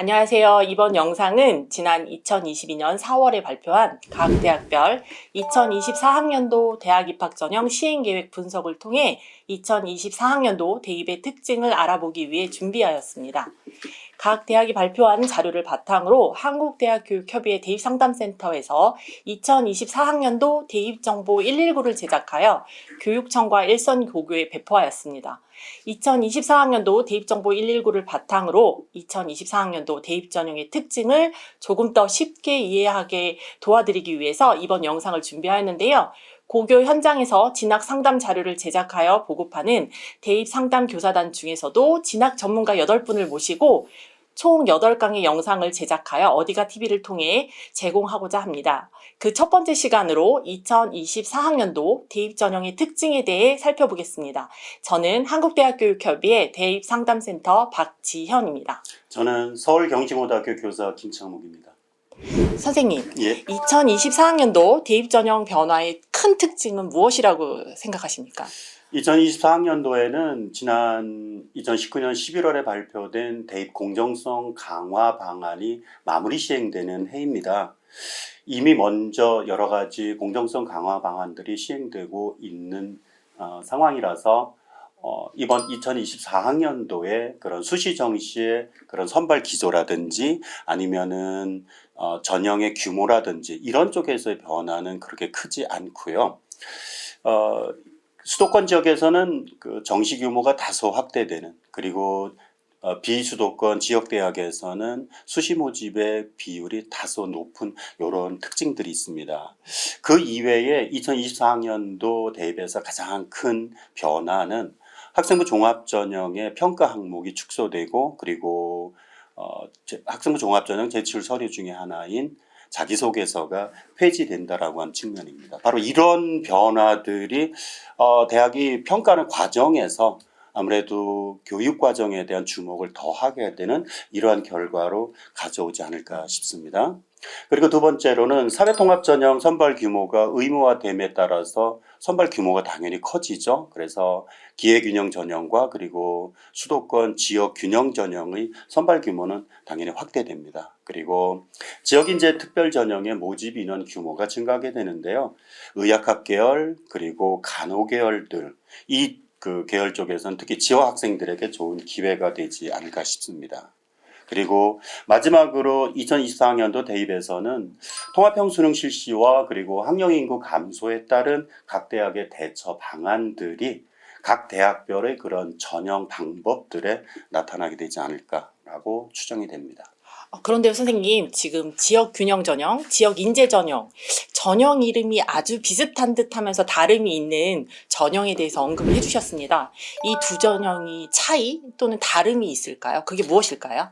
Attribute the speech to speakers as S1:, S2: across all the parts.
S1: 안녕하세요. 이번 영상은 지난 2022년 4월에 발표한 각 대학별 2024학년도 대학 입학 전형 시행 계획 분석을 통해 2024학년도 대입의 특징을 알아보기 위해 준비하였습니다. 각 대학이 발표한 자료를 바탕으로 한국대학교육협의회 대입상담센터에서 2024학년도 대입정보 119를 제작하여 교육청과 일선 고교에 배포하였습니다. 2024학년도 대입정보 119를 바탕으로 2024학년도 대입 전형의 특징을 조금 더 쉽게 이해하게 도와드리기 위해서 이번 영상을 준비하였는데요. 고교 현장에서 진학 상담 자료를 제작하여 보급하는 대입 상담 교사단 중에서도 진학 전문가 8분을 모시고 총 8강의 영상을 제작하여 어디가 TV를 통해 제공하고자 합니다. 그 첫 번째 시간으로 2024학년도 대입 전형의 특징에 대해 살펴보겠습니다. 저는 한국대학교육협의회 대입상담센터 박지현입니다.
S2: 저는 서울경지고등학교 교사 김창묵입니다.
S1: 선생님,
S2: 예.
S1: 2024학년도 대입 전형 변화의 큰 특징은 무엇이라고 생각하십니까?
S2: 2024학년도에는 지난 2019년 11월에 발표된 대입 공정성 강화 방안이 마무리 시행되는 해입니다. 이미 먼저 여러 가지 공정성 강화 방안들이 시행되고 있는 어, 상황이라서 어, 이번 2024학년도에 그런 수시 정시의 그런 선발 기조라든지 아니면은 어, 전형의 규모라든지 이런 쪽에서의 변화는 그렇게 크지 않고요. 어, 수도권 지역에서는 그 정시 규모가 다소 확대되는 그리고 어, 비수도권 지역 대학에서는 수시 모집의 비율이 다소 높은 이런 특징들이 있습니다. 그 이외에 2024학년도 대입에서 가장 큰 변화는 학생부 종합 전형의 평가 항목이 축소되고 그리고 어, 제- 학생부 종합 전형 제출 서류 중에 하나인 자기소개서가 폐지된다라고 하는 측면입니다. 바로 이런 변화들이 어, 대학이 평가하는 과정에서 아무래도 교육 과정에 대한 주목을 더 하게 되는 이러한 결과로 가져오지 않을까 싶습니다. 그리고 두 번째로는 사회통합 전형 선발 규모가 의무화됨에 따라서 선발 규모가 당연히 커지죠. 그래서 기회균형 전형과 그리고 수도권 지역 균형 전형의 선발 규모는 당연히 확대됩니다. 그리고 지역인재 특별 전형의 모집 인원 규모가 증가하게 되는데요. 의학학 계열 그리고 간호 계열들 이 그 계열 쪽에서는 특히 지역 학생들에게 좋은 기회가 되지 않을까 싶습니다. 그리고 마지막으로 2024학년도 대입에서는 통합형 수능 실시와 그리고 학령 인구 감소에 따른 각 대학의 대처 방안들이 각 대학별의 그런 전형 방법들에 나타나게 되지 않을까라고 추정이 됩니다.
S1: 어, 그런데요, 선생님, 지금 지역 균형 전형, 지역 인재 전형, 전형 이름이 아주 비슷한 듯 하면서 다름이 있는 전형에 대해서 언급을 해주셨습니다. 이 두 전형이 차이 또는 다름이 있을까요? 그게 무엇일까요?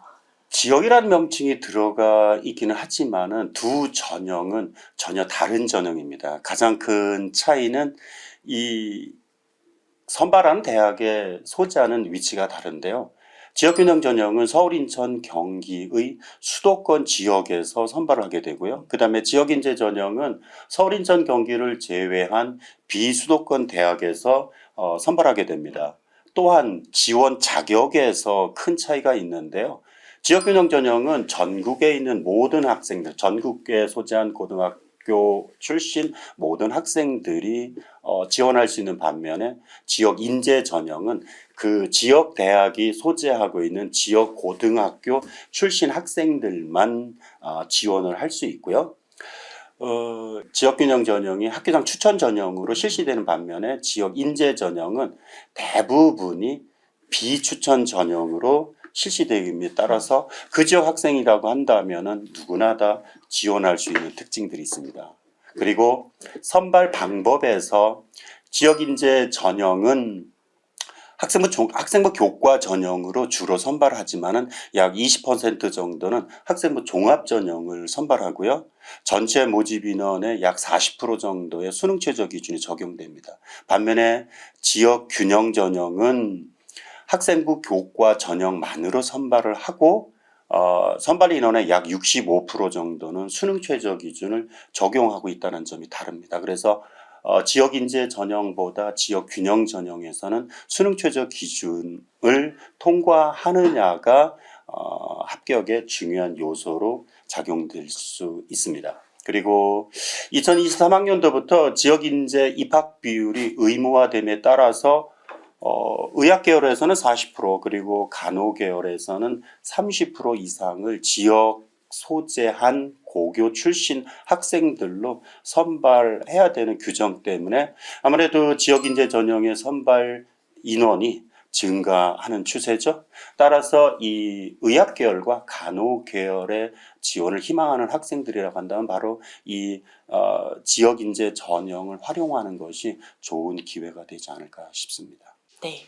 S2: 지역이라는 명칭이 들어가 있기는 하지만은 두 전형은 전혀 다른 전형입니다. 가장 큰 차이는 이 선발하는 대학의 소재하는 위치가 다른데요. 지역균형 전형은 서울, 인천, 경기의 수도권 지역에서 선발을 하게 되고요. 그 다음에 지역인재 전형은 서울, 인천, 경기를 제외한 비수도권 대학에서 어, 선발하게 됩니다. 또한 지원 자격에서 큰 차이가 있는데요. 지역균형 전형은 전국에 있는 모든 학생들, 전국에 소재한 고등학교 출신 모든 학생들이 어, 지원할 수 있는 반면에 지역 인재 전형은 그 지역 대학이 소재하고 있는 지역 고등학교 출신 학생들만 어, 지원을 할 수 있고요. 어, 지역균형 전형이 학교장 추천 전형으로 실시되는 반면에 지역 인재 전형은 대부분이 비추천 전형으로 실시됨에 따라서 그 지역 학생이라고 한다면은 누구나 다 지원할 수 있는 특징들이 있습니다. 그리고 선발 방법에서 지역 인재 전형은 학생부 종- 학생부 교과 전형으로 주로 선발하지만은 약 20% 정도는 학생부 종합 전형을 선발하고요. 전체 모집 인원의 약 40% 정도의 수능 최저 기준이 적용됩니다. 반면에 지역 균형 전형은 학생부 교과 전형만으로 선발을 하고 어, 선발 인원의 약 65% 정도는 수능 최저 기준을 적용하고 있다는 점이 다릅니다. 그래서 어, 지역 인재 전형보다 지역 균형 전형에서는 수능 최저 기준을 통과하느냐가 어, 합격의 중요한 요소로 작용될 수 있습니다. 그리고 2023학년도부터 지역 인재 입학 비율이 의무화됨에 따라서 어, 의학 계열에서는 40% 그리고 간호 계열에서는 30% 이상을 지역 소재한 고교 출신 학생들로 선발해야 되는 규정 때문에 아무래도 지역 인재 전형의 선발 인원이 증가하는 추세죠. 따라서 이 의학 계열과 간호 계열의 지원을 희망하는 학생들이라고 한다면 바로 이 어, 지역 인재 전형을 활용하는 것이 좋은 기회가 되지 않을까 싶습니다.
S1: 네.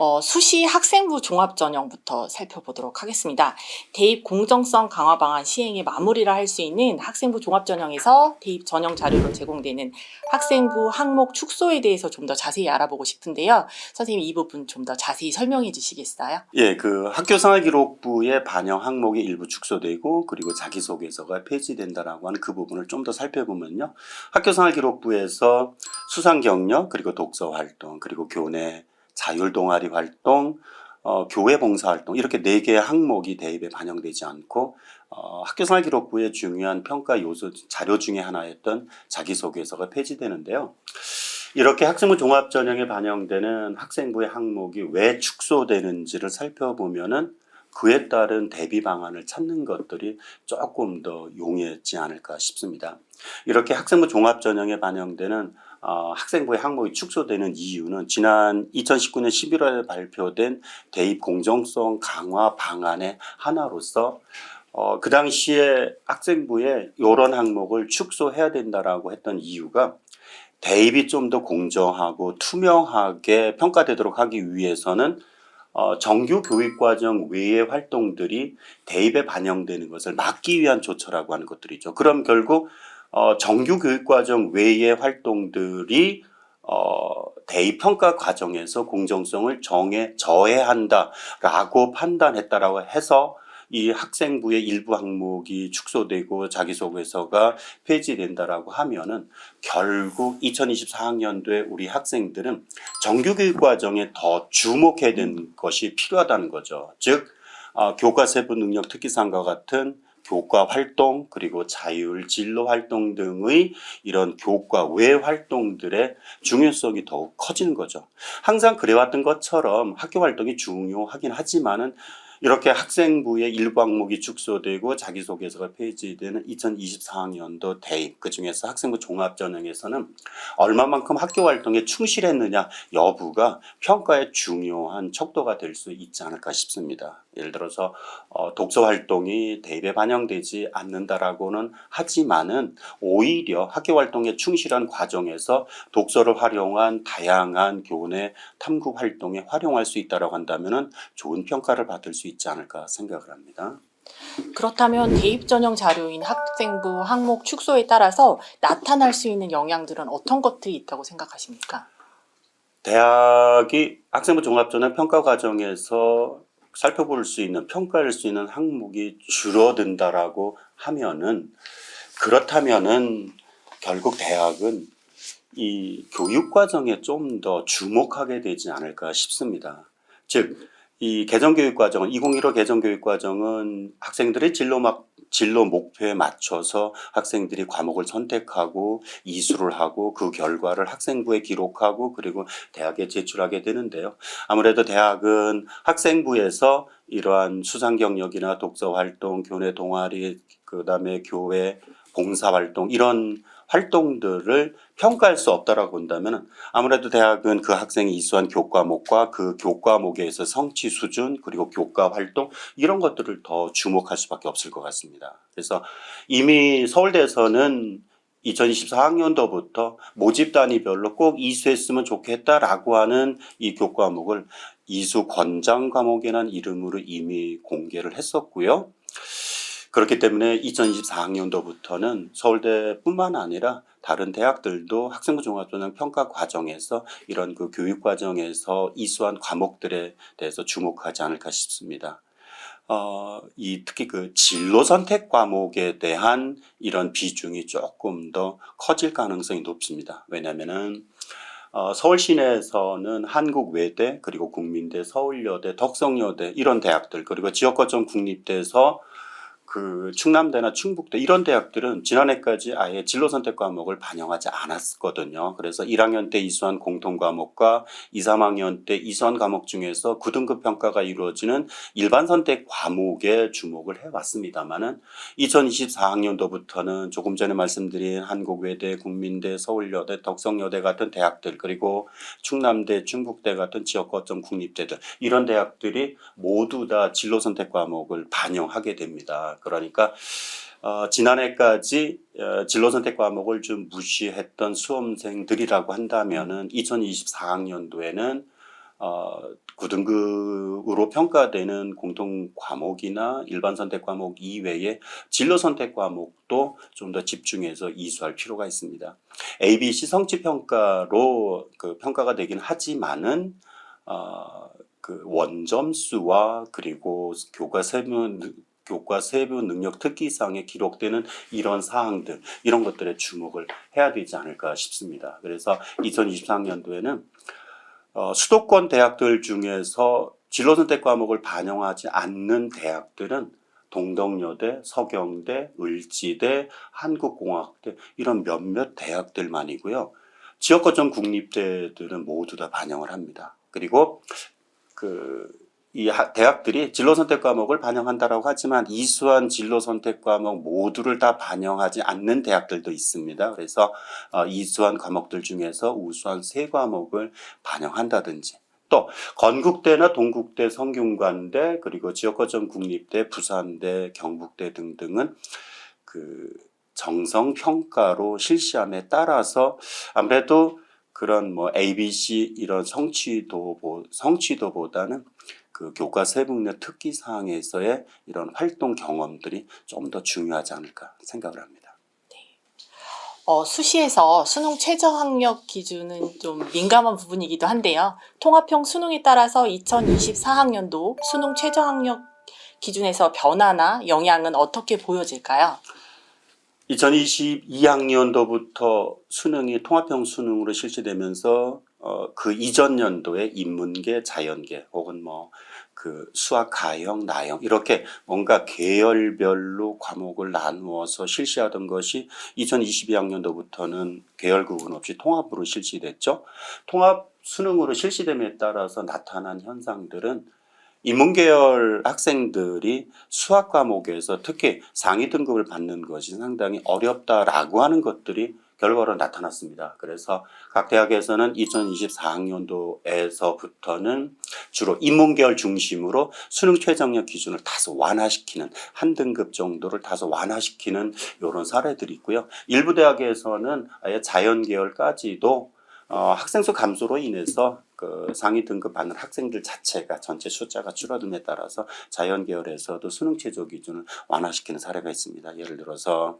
S1: 어, 수시 학생부 종합 전형부터 살펴보도록 하겠습니다. 대입 공정성 강화 방안 시행의 마무리를 할수 있는 학생부 종합 전형에서 대입 전형 자료로 제공되는 학생부 항목 축소에 대해서 좀 더 자세히 알아보고 싶은데요. 선생님 이 부분 좀 더 자세히 설명해 주시겠어요?
S2: 예, 그 학교생활기록부의 반영 항목이 일부 축소되고 그리고 자기소개서가 폐지된다라고 하는 그 부분을 좀 더 살펴보면요. 학교생활기록부에서 수상 경력 그리고 독서 활동 그리고 교내 자율 동아리 활동 어, 교회 봉사 활동 이렇게 네 개의 항목이 대입에 반영되지 않고 어, 학교생활 기록부의 중요한 평가 요소 자료 중에 하나였던 자기소개서가 폐지되는데요. 이렇게 학생부 종합 전형에 반영되는 학생부의 항목이 왜 축소되는지를 살펴보면은 그에 따른 대비 방안을 찾는 것들이 조금 더 용이했지 않을까 싶습니다. 이렇게 학생부 종합 전형에 반영되는 어, 학생부의 항목이 축소되는 이유는 지난 2019년 11월에 발표된 대입 공정성 강화 방안의 하나로서 어, 그 당시에 학생부에 이런 항목을 축소해야 된다라고 했던 이유가 대입이 좀 더 공정하고 투명하게 평가되도록 하기 위해서는 어, 정규 교육과정 외의 활동들이 대입에 반영되는 것을 막기 위한 조처라고 하는 것들이죠. 그럼 결국 어, 정규 교육과정 외의 활동들이 어, 대입 평가 과정에서 공정성을 정해 저해한다라고 판단했다라고 해서 이 학생부의 일부 항목이 축소되고 자기소개서가 폐지된다라고 하면은 결국 2024학년도에 우리 학생들은 정규교육 과정에 더 주목해야 되는 것이 필요하다는 거죠. 즉 어, 교과 세부 능력 특기상과 같은 교과 활동 그리고 자율 진로 활동 등의 이런 교과 외 활동들의 중요성이 더욱 커지는 거죠. 항상 그래왔던 것처럼 학교 활동이 중요하긴 하지만은 이렇게 학생부의 일부 항목이 축소되고 자기소개서가 폐지되는 2024학년도 대입 그 중에서 학생부 종합전형에서는 얼마만큼 학교 활동에 충실했느냐 여부가 평가의 중요한 척도가 될 수 있지 않을까 싶습니다. 예를 들어서 어, 독서 활동이 대입에 반영되지 않는다라고는 하지만은 오히려 학교 활동에 충실한 과정에서 독서를 활용한 다양한 교내 탐구 활동에 활용할 수 있다라고 한다면은 좋은 평가를 받을 수 있지 않을까 생각을 합니다.
S1: 그렇다면 대입 전형 자료인 학생부 항목 축소에 따라서 나타날 수 있는 영향들은 어떤 것들이 있다고 생각하십니까?
S2: 대학이 학생부 종합전형 평가 과정에서 살펴볼 수 있는 평가할 수 있는 항목이 줄어든다라고 하면은 그렇다면은 결국 대학은 이 교육 과정에 좀 더 주목하게 되지 않을까 싶습니다. 즉, 이 개정교육 과정은 2015 개정교육 과정은 학생들의 진로 막 진로 목표에 맞춰서 학생들이 과목을 선택하고 이수를 하고 그 결과를 학생부에 기록하고 그리고 대학에 제출하게 되는데요. 아무래도 대학은 학생부에서 이러한 수상 경력이나 독서 활동, 교내 동아리, 그다음에 교회 봉사 활동 이런 활동들을 평가할 수 없다라고 본다면 아무래도 대학은 그 학생이 이수한 교과목과 그 교과목에서 성취 수준 그리고 교과 활동 이런 것들을 더 주목할 수밖에 없을 것 같습니다. 그래서 이미 서울대에서는 2024학년도부터 모집 단위별로 꼭 이수했으면 좋겠다라고 하는 이 교과목을 이수 권장 과목이라는 이름으로 이미 공개를 했었고요. 그렇기 때문에 2024학년도부터는 서울대뿐만 아니라 다른 대학들도 학생부 종합전형 평가 과정에서 이런 그 교육 과정에서 이수한 과목들에 대해서 주목하지 않을까 싶습니다. 어, 이 특히 그 진로 선택 과목에 대한 이런 비중이 조금 더 커질 가능성이 높습니다. 왜냐면은 어, 서울 시내에서는 한국외대 그리고 국민대, 서울여대, 덕성여대 이런 대학들 그리고 지역 거점 국립대에서 그 충남대나 충북대 이런 대학들은 지난해까지 아예 진로 선택 과목을 반영하지 않았거든요. 그래서 1학년 때 이수한 공통 과목과 2, 3학년 때 이수한 과목 중에서 9등급 평가가 이루어지는 일반 선택 과목에 주목을 해왔습니다만은 2024학년도부터는 조금 전에 말씀드린 한국외대, 국민대, 서울여대, 덕성여대 같은 대학들 그리고 충남대, 충북대 같은 지역 거점 국립대들 이런 대학들이 모두 다 진로 선택 과목을 반영하게 됩니다. 그러니까 어, 지난해까지 어, 진로 선택 과목을 좀 무시했던 수험생들이라고 한다면은 2024학년도에는 어, 9등급으로 평가되는 공통 과목이나 일반 선택 과목 이외에 진로 선택 과목도 좀 더 집중해서 이수할 필요가 있습니다. ABC 성취 평가로 그 평가가 되긴 하지만은 어, 그 원점수와 그리고 교과 세부 교과 세부 능력 특기사항에 기록되는 이런 사항들 이런 것들에 주목을 해야 되지 않을까 싶습니다. 그래서 2024학년도에는 어, 수도권 대학들 중에서 진로 선택 과목을 반영하지 않는 대학들은 동덕여대, 서경대, 을지대, 한국공학대 이런 몇몇 대학들만이고요. 지역 거점 국립대들은 모두 다 반영을 합니다. 그리고 그 이 대학들이 진로 선택 과목을 반영한다라고 하지만 이수한 진로 선택 과목 모두를 다 반영하지 않는 대학들도 있습니다. 그래서 어, 이수한 과목들 중에서 우수한 세 과목을 반영한다든지 또 건국대나 동국대, 성균관대 그리고 지역거점 국립대, 부산대, 경북대 등등은 그 정성 평가로 실시함에 따라서 아무래도 그런 뭐 ABC 이런 성취도 성취도보다는 그 교과 세분의 특기 사항에서의 이런 활동 경험들이 좀 더 중요하지 않을까 생각을 합니다.
S1: 어, 수시에서 수능 최저 학력 기준은 좀 민감한 부분이기도 한데요. 통합형 수능에 따라서 2024학년도 수능 최저 학력 기준에서 변화나 영향은 어떻게 보여질까요?
S2: 2022학년도부터 수능이 통합형 수능으로 실시되면서 어, 그 이전 연도에 인문계, 자연계 혹은 뭐 그 수학 가형, 나형 이렇게 뭔가 계열별로 과목을 나누어서 실시하던 것이 2022학년도부터는 계열 구분 없이 통합으로 실시됐죠. 통합 수능으로 실시됨에 따라서 나타난 현상들은 인문계열 학생들이 수학 과목에서 특히 상위 등급을 받는 것이 상당히 어렵다라고 하는 것들이 결과로 나타났습니다. 그래서 각 대학에서는 2024학년도에서부터는 주로 인문계열 중심으로 수능 최저학력 기준을 다소 완화시키는 한 등급 정도를 다소 완화시키는 이런 사례들이 있고요. 일부 대학에서는 아예 자연계열까지도 어, 학생 수 감소로 인해서 그 상위 등급 받는 학생들 자체가 전체 숫자가 줄어듦에 따라서 자연 계열에서도 수능 최저 기준을 완화시키는 사례가 있습니다. 예를 들어서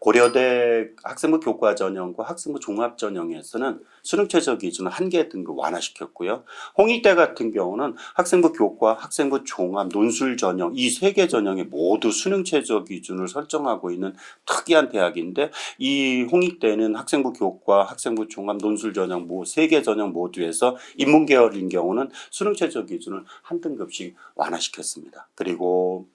S2: 고려대 학생부 교과 전형과 학생부 종합 전형에서는 수능 최저 기준을 한 개 등급 완화시켰고요. 홍익대 같은 경우는 학생부 교과, 학생부 종합, 논술 전형 이 세 개 전형에 모두 수능 최저 기준을 설정하고 있는 특이한 대학인데 이 홍익대는 학생부 교과, 학생부 종합, 논술 전형 뭐세 개 전형 모두에서 인문 계열인 경우는 수능 최저 기준을 한 등급씩 완화시켰습니다. 그리고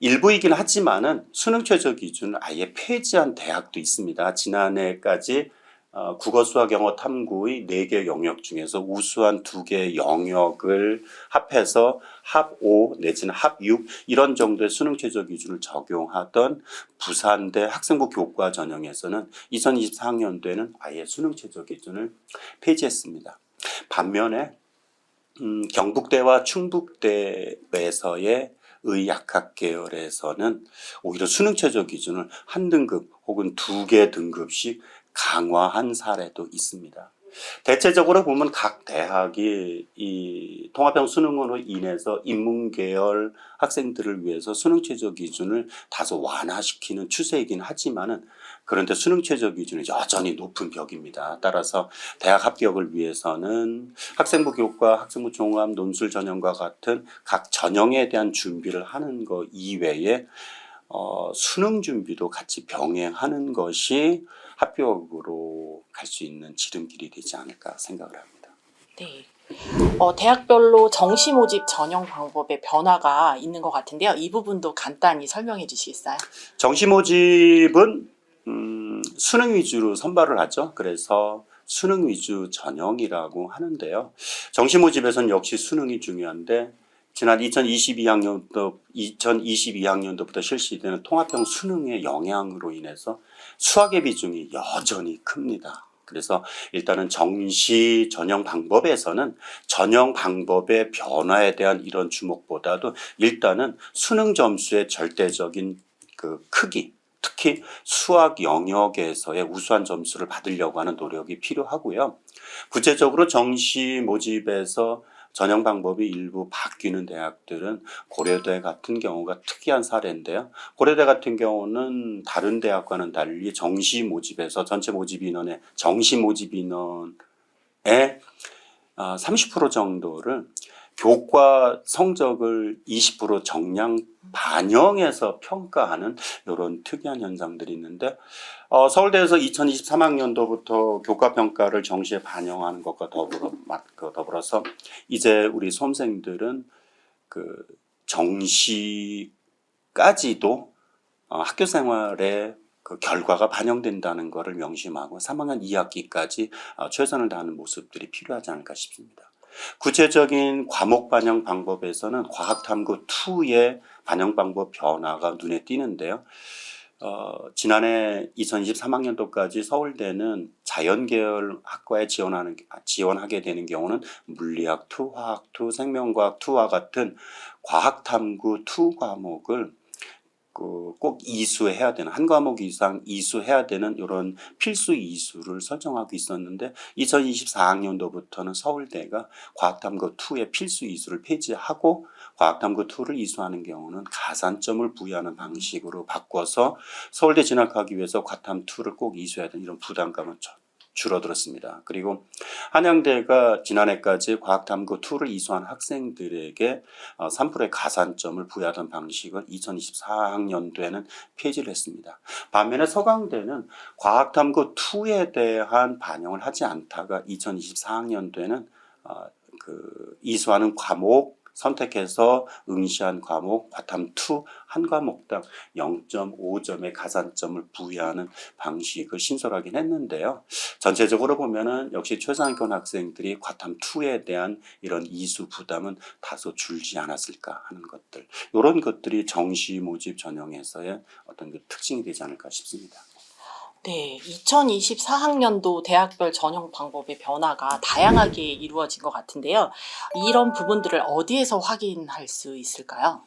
S2: 일부이긴 하지만은 수능 최저 기준을 아예 폐지한 대학도 있습니다. 지난해까지 어, 국어, 수학, 영어, 탐구의 네개 영역 중에서 우수한 두개 영역을 합해서 합 5 내지는 합 6 이런 정도의 수능 최저 기준을 적용하던 부산대 학생부 교과 전형에서는 2024학년도에는 아예 수능 최저 기준을 폐지했습니다. 반면에 음, 경북대와 충북대에서의 의약학 계열에서는 오히려 수능 최저 기준을 한 등급 혹은 두 개 등급씩 강화한 사례도 있습니다. 대체적으로 보면 각 대학이 이 통합형 수능으로 인해서 인문계열 학생들을 위해서 수능 최저 기준을 다소 완화시키는 추세이긴 하지만은 그런데 수능 최저 기준은 여전히 높은 벽입니다. 따라서 대학 합격을 위해서는 학생부 교과, 학생부 종합, 논술 전형과 같은 각 전형에 대한 준비를 하는 것 이외에 어, 수능 준비도 같이 병행하는 것이 합격으로 갈 수 있는 지름길이 되지 않을까 생각을 합니다.
S1: 네. 어, 대학별로 정시 모집 전형 방법의 변화가 있는 것 같은데요. 이 부분도 간단히 설명해 주시겠어요?
S2: 정시 모집은 음, 수능 위주로 선발을 하죠. 그래서 수능 위주 전형이라고 하는데요. 정시 모집에서는 역시 수능이 중요한데 지난 2022학년도 2022학년도부터 실시되는 통합형 수능의 영향으로 인해서 수학의 비중이 여전히 큽니다. 그래서 일단은 정시 전형 방법에서는 전형 방법의 변화에 대한 이런 주목보다도 일단은 수능 점수의 절대적인 그 크기, 특히 수학 영역에서의 우수한 점수를 받으려고 하는 노력이 필요하고요. 구체적으로 정시 모집에서 전형 방법이 일부 바뀌는 대학들은 고려대 같은 경우가 특이한 사례인데요. 고려대 같은 경우는 다른 대학과는 달리 정시 모집에서 전체 모집 인원의 정시 모집 인원의 30% 정도를 교과 성적을 20% 정량 반영해서 평가하는 이런 특이한 현상들이 있는데 어, 서울대에서 2023학년도부터 교과 평가를 정시에 반영하는 것과 더불어 맞- 그 더불어서 이제 우리 수험생들은 그 정시까지도 어, 학교 생활에 그 결과가 반영된다는 것을 명심하고 3학년 2학기까지 어, 최선을 다하는 모습들이 필요하지 않을까 싶습니다. 구체적인 과목 반영 방법에서는 과학탐구 2의 반영 방법 변화가 눈에 띄는데요. 어, 지난해 2023학년도까지 서울대는 자연계열 학과에 지원하는 지원하게 되는 경우는 물리학 2, 화학 2, 생명과학 2와 같은 과학탐구 2 과목을 그 꼭 이수해야 되는 한 과목 이상 이수해야 되는 이런 필수 이수를 설정하고 있었는데 2024학년도부터는 서울대가 과학탐구 2의 필수 이수를 폐지하고 과학탐구 2를 이수하는 경우는 가산점을 부여하는 방식으로 바꿔서 서울대 진학하기 위해서 과탐 2를 꼭 이수해야 되는 이런 부담감은 저- 줄어들었습니다. 그리고 한양대가 지난해까지 과학탐구 2를 이수한 학생들에게 어, 3%의 가산점을 부여하던 방식을 2024학년도에는 폐지를 했습니다. 반면에 서강대는 과학탐구 2에 대한 반영을 하지 않다가 2024학년도에는 어, 그 이수하는 과목 선택해서 응시한 과목 과탐 2 한 과목당 0.5점의 가산점을 부여하는 방식을 신설하긴 했는데요. 전체적으로 보면은 역시 최상위권 학생들이 과탐 2에 대한 이런 이수 부담은 다소 줄지 않았을까 하는 것들. 이런 것들이 정시 모집 전형에서의 어떤 그 특징이 되지 않을까 싶습니다.
S1: 네, 2024학년도 대학별 전형 방법의 변화가 다양하게 이루어진 것 같은데요. 이런 부분들을 어디에서 확인할 수 있을까요?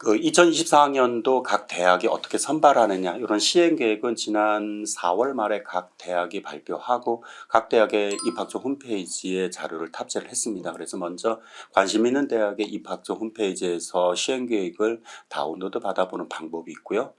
S2: 그 2024학년도 각 대학이 어떻게 선발하느냐 이런 시행 계획은 지난 4월 말에 각 대학이 발표하고 각 대학의 입학처 홈페이지에 자료를 탑재를 했습니다. 그래서 먼저 관심 있는 대학의 입학처 홈페이지에서 시행 계획을 다운로드 받아보는 방법이 있고요.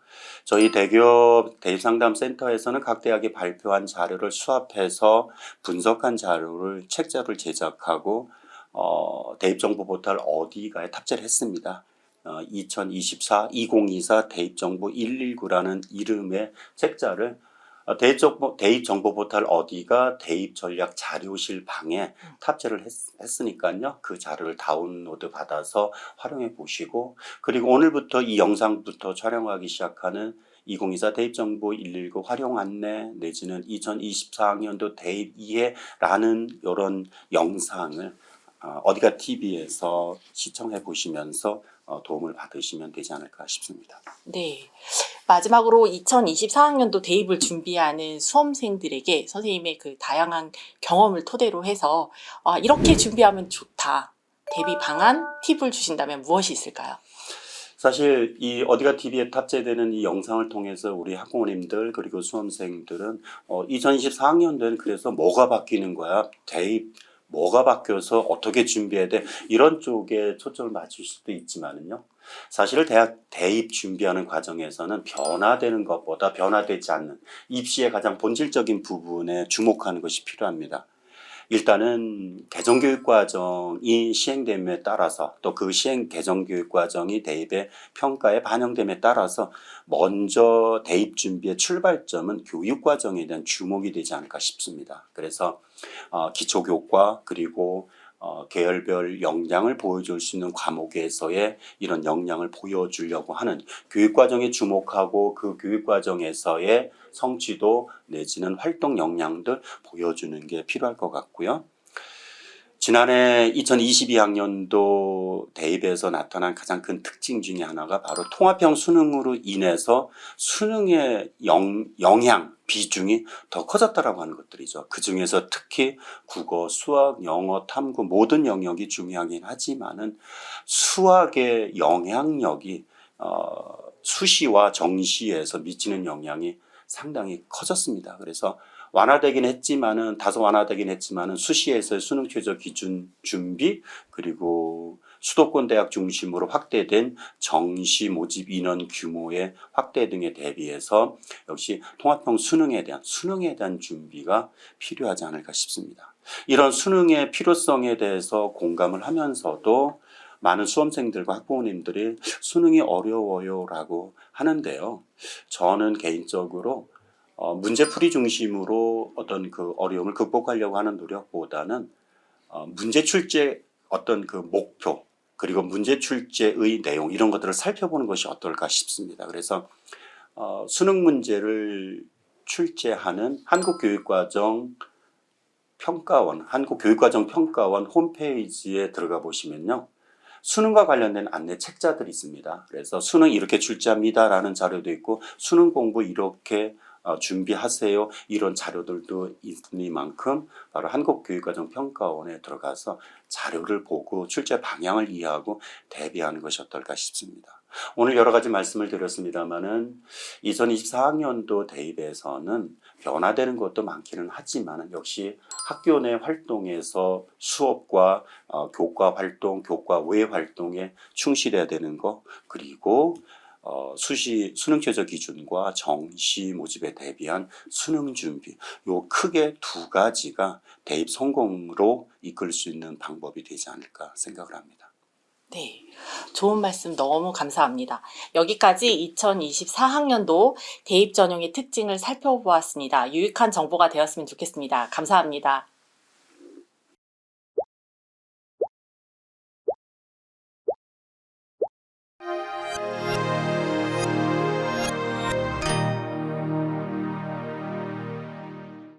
S2: 저희 대기업 대입상담센터에서는 각 대학이 발표한 자료를 수합해서 분석한 자료를 책자를 제작하고 어, 대입정보 포털 어디가에 탑재를 했습니다. 어, 2024 2024 대입정보 119라는 이름의 책자를 어, 대입정보, 대입정보 포털 어디가 대입전략 자료실 방에 탑재를 했, 했으니까요. 그 자료를 다운로드 받아서 활용해 보시고 그리고 오늘부터 이 영상부터 촬영하기 시작하는 2024 대입정보 119 활용 안내 내지는 2024학년도 대입 이해라는 이런 영상을 어, 어디가 TV에서 시청해 보시면서 어, 도움을 받으시면 되지 않을까 싶습니다.
S1: 네. 마지막으로 2024학년도 대입을 준비하는 수험생들에게 선생님의 그 다양한 경험을 토대로 해서 아, 이렇게 준비하면 좋다. 대비 방안 팁을 주신다면 무엇이 있을까요?
S2: 사실 이 어디가 TV에 탑재되는 이 영상을 통해서 우리 학부모님들 그리고 수험생들은 어, 2024학년도에는 그래서 뭐가 바뀌는 거야 대입 뭐가 바뀌어서 어떻게 준비해야 돼 이런 쪽에 초점을 맞출 수도 있지만은요 사실 대학 대입 준비하는 과정에서는 변화되는 것보다 변화되지 않는 입시의 가장 본질적인 부분에 주목하는 것이 필요합니다. 일단은 개정교육 과정이 시행됨에 따라서 또 그 시행 개정교육 과정이 대입의 평가에 반영됨에 따라서 먼저 대입 준비의 출발점은 교육 과정에 대한 주목이 되지 않을까 싶습니다. 그래서 어, 기초교과 그리고 어, 계열별 역량을 보여줄 수 있는 과목에서의 이런 역량을 보여주려고 하는 교육 과정에 주목하고 그 교육 과정에서의 성취도 내지는 활동 역량들 보여주는 게 필요할 것 같고요. 지난해 2022학년도 대입에서 나타난 가장 큰 특징 중에 하나가 바로 통합형 수능으로 인해서 수능의 영, 영향, 비중이 더 커졌다라고 하는 것들이죠. 그 중에서 특히 국어, 수학, 영어, 탐구 모든 영역이 중요하긴 하지만은 수학의 영향력이 어, 수시와 정시에서 미치는 영향이 상당히 커졌습니다. 그래서 완화되긴 했지만은 다소 완화되긴 했지만은 수시에서의 수능 최저 기준 준비 그리고 수도권 대학 중심으로 확대된 정시 모집 인원 규모의 확대 등에 대비해서 역시 통합형 수능에 대한 수능에 대한 준비가 필요하지 않을까 싶습니다. 이런 수능의 필요성에 대해서 공감을 하면서도 많은 수험생들과 학부모님들이 수능이 어려워요라고 하는데요. 저는 개인적으로 어, 문제풀이 중심으로 어떤 그 어려움을 극복하려고 하는 노력보다는 어, 문제 출제 어떤 그 목표 그리고 문제 출제의 내용 이런 것들을 살펴보는 것이 어떨까 싶습니다. 그래서 어, 수능 문제를 출제하는 한국교육과정 평가원, 한국교육과정 평가원 홈페이지에 들어가 보시면요. 수능과 관련된 안내 책자들이 있습니다. 그래서 수능 이렇게 출제합니다라는 자료도 있고 수능 공부 이렇게 어, 준비하세요. 이런 자료들도 있으니만큼 바로 한국교육과정평가원에 들어가서 자료를 보고 출제 방향을 이해하고 대비하는 것이 어떨까 싶습니다. 오늘 여러 가지 말씀을 드렸습니다만은 2024학년도 대입에서는 변화되는 것도 많기는 하지만 역시 학교 내 활동에서 수업과 어, 교과 활동, 교과 외 활동에 충실해야 되는 거 그리고 어, 수시 수능 최저 기준과 정시 모집에 대비한 수능 준비 요 크게 두 가지가 대입 성공으로 이끌 수 있는 방법이 되지 않을까 생각을 합니다.
S1: 네. 좋은 말씀 너무 감사합니다. 여기까지 2024학년도 대입 전형의 특징을 살펴보았습니다. 유익한 정보가 되었으면 좋겠습니다. 감사합니다.